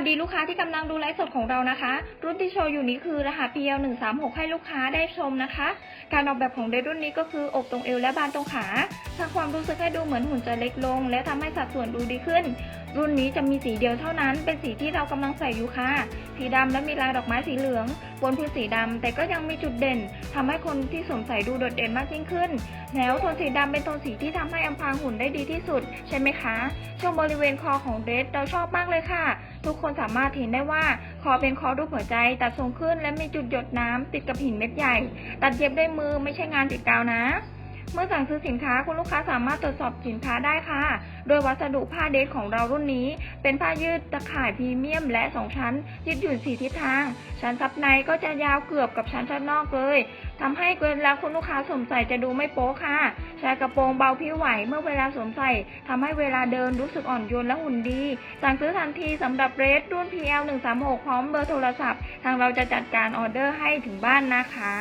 วัสดีลูกค้าที่กำลังดูไลฟ์สดของเรานะคะ รุ่นที่โชว์อยู่นี้คือรหัส PL 1 3 6ให้ลูกค้าได้ชมนะคะ การออกแบบของเดรสรุ่นนี้ก็คืออกตรงเอวและบานตรงขาสร้างความรู้สึกให้ดูเหมือนหุ่นจะเล็กลง และทำให้สัดส่วนดูดีขึ้น รุ่นนี้จะมีสีเดียวเท่านั้น เป็นสีที่เรากำลังใส่อยู่ค่ะ สีดำและมีลายดอกไม้สีเหลืองบนพื้นสีดำแต่ก็ยังมีจุดเด่นทำให้คนที่สวมใส่ดูโดดเด่นมากยิ่งขึ้น แล้วโทนสีดำเป็นโทนสีที่ทำให้อำพรางหุ่นได้ดีที่สุด ใช่ไหมคะ ช่วงบริเวณคอของเดรสเราชอบมากเลยค่ะ ทุกคนสามารถเห็นได้ว่าคอเป็นคอรูปหัวใจ ตัดทรงขึ้นและมีจุดหยดน้ำติดกับหินเม็ดใหญ่ ตัดเย็บด้วยมือไม่ใช่งานติดกาวนะ เมื่อสั่งซื้อสินค้าคุณลูกค้าสามารถตรวจสอบสินค้าได้ค่ะ โดยวัสดุผ้าเดทของเรารุ่นนี้ เป็นผ้ายืดตะข่ายพรีเมียม และ 2 ชั้น ยืดหยุ่นสีทิศทาง ชั้นซับในก็จะยาวเกือบกับชั้นชั้นนอกเลยทำให้เวลาคุณลูกค้าสวมใส่จะดูไม่โป๊ค่ะ ชายกระโปรงเบาผิวไหวเมื่อเวลาสวมใส่ทำให้เวลาเดินรู้สึกอ่อนโยนและหุ่นดี สั่งซื้อทันทีสำหรับเรสรุ่น PL 136พร้อมเบอร์โทรศัพท์ ทางเราจะจัดการออเดอร์ให้ถึงบ้านนะคะ